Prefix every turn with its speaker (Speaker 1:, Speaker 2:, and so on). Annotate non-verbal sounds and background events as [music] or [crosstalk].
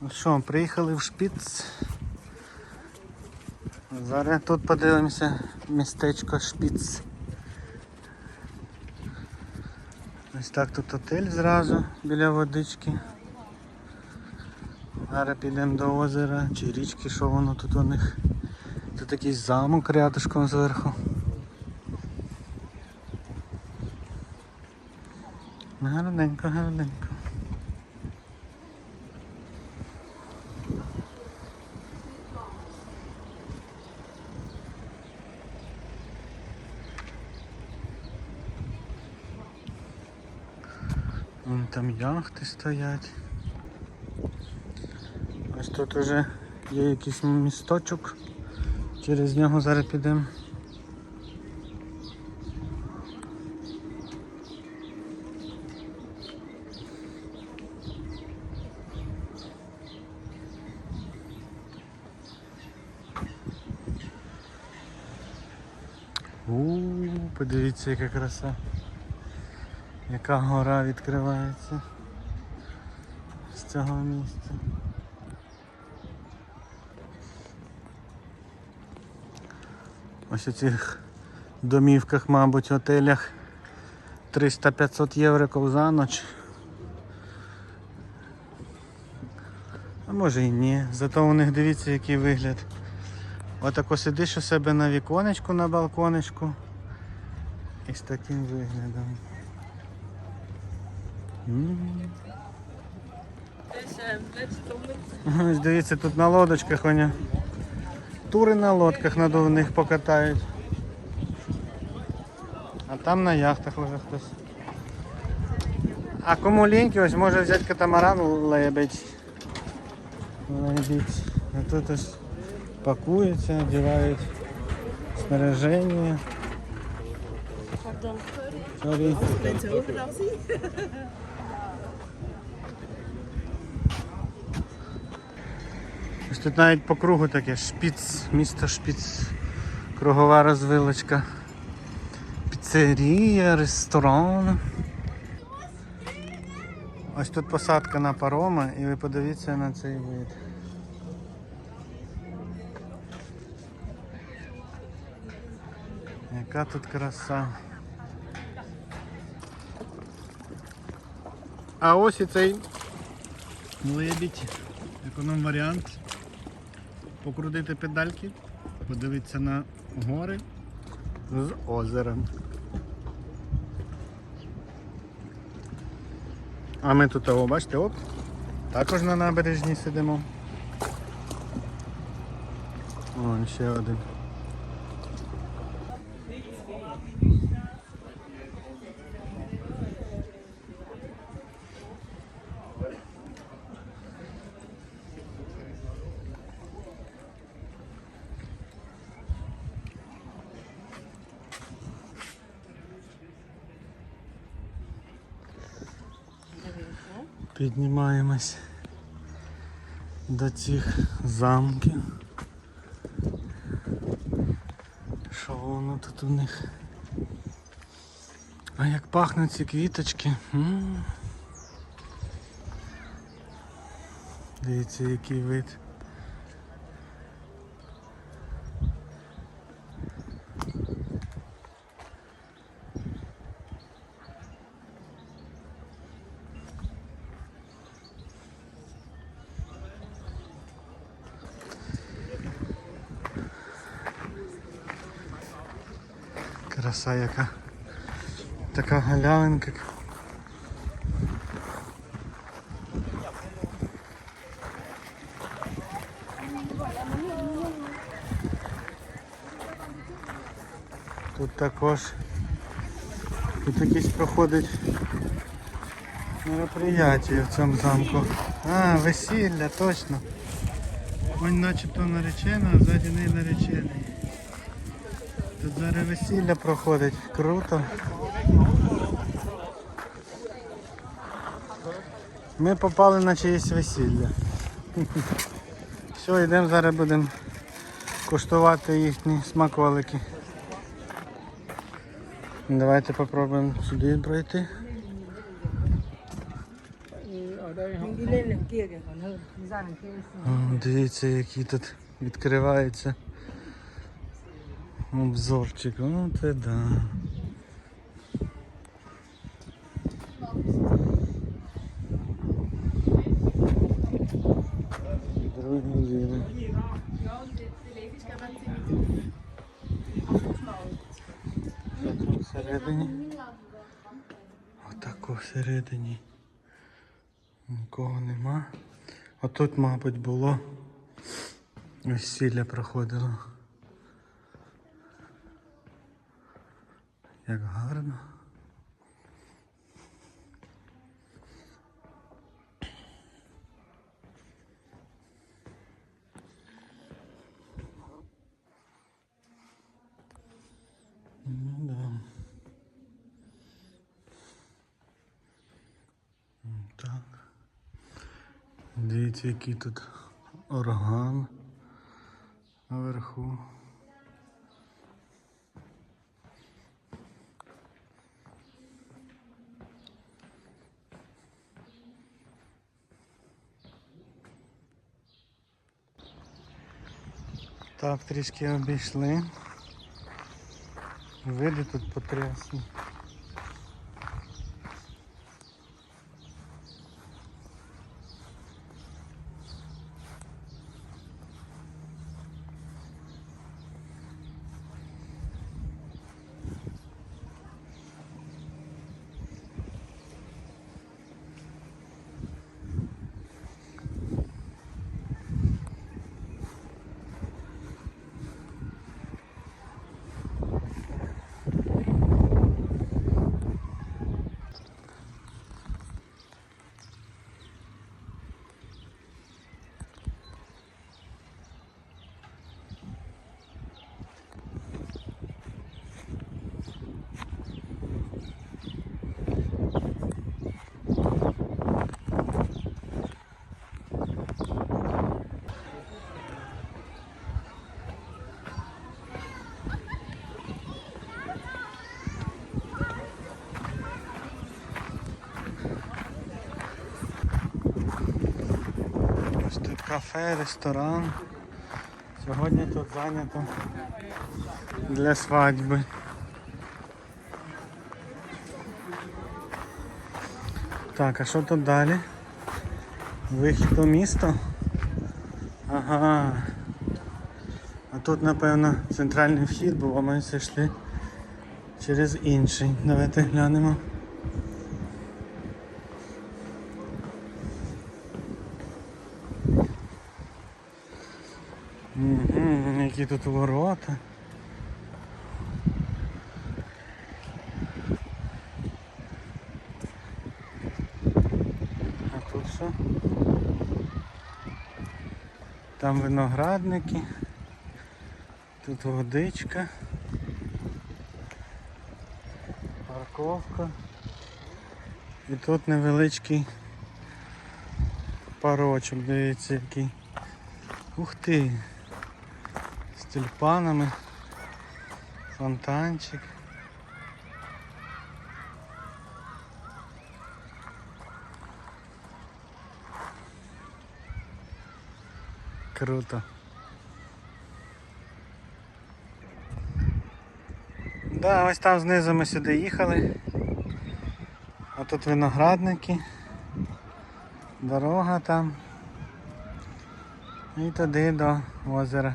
Speaker 1: Ну що, приїхали в Шпіц. Зараз тут подивимося містечко Шпіц. Ось так тут отель зразу біля водички. Зараз підемо до озера чи річки, що воно тут у них. Тут якийсь замок рядышком зверху. Гарненько, гарненько. Вон там яхти стоять. Ось тут уже є якийсь місточок. Через нього зараз підемо. У, подивіться, яка краса. Яка гора відкривається з цього місця. Ось у цих домівках, мабуть, готелях 300-500 євро за ніч. А може і ні. Зато у них дивіться який вигляд. Отако сидиш у себе на віконечку, на балконечку. І з таким виглядом. Дивіться, тут на лодочках вони. Тури на лодках надувних покатають. А там на яхтах вже хтось. А кому ліньки, ось може взяти катамаран лебедь. Лебедь. А тут ось пакуються, одягають снаряження. Sorry. Тут навіть по кругу таке шпіц, місто шпіц, кругова розвилочка. Піцерія, ресторан. Ось тут посадка на пароми і ви подивіться на цей вид. Яка тут краса. А ось і цей лебідь, економ варіант. Покрутити педальки, подивитися на гори з озером. А ми тут, о, бачите, оп, також на набережні сидимо. Вон ще один. Піднімаємось до цих замків. Що воно тут у них? А як пахнуть ці квіточки. Дивіться, який вид. Краса яка. Така галявинка. Тут також тут якісь проходить мероприятие в цьому замку. А, весілля, точно. Вон начебто наречена, а ззаді неї наречений. Тут зараз весілля проходить. Круто. Ми попали на чиєсь весілля. [laughs] Все, йдемо зараз будемо куштувати їхні смаколики. Давайте попробуємо сюди пройти.
Speaker 2: đi lên đằng kia kìa còn hơn đi ra đằng kia
Speaker 1: О, Дивіться, який тут відкривається обзорчик. О, це да. Другі всередині? Отако всередині. Нікого нема. А тут, мабуть, було весілля проходило. Як гарно. Ну да. Так. Дивіться, який тут орган наверху. Так, трішки обійшли. Види тут потрясні. Ось тут кафе, ресторан. Сьогодні тут зайнято для свадьби. Так, а що тут далі? Вихід у місто? Ага. А тут, напевно, центральний вхід, бо ми зайшли через інший. Давайте глянемо. Які тут ворота. А тут що? Там виноградники. Тут водичка. Парковка. І тут невеличкий парочок, дивіться який. Ух ти! Тюльпанами, фонтанчик. Круто. Да, ось там знизу ми сюди їхали. А тут виноградники. Дорога там. І туди до озера.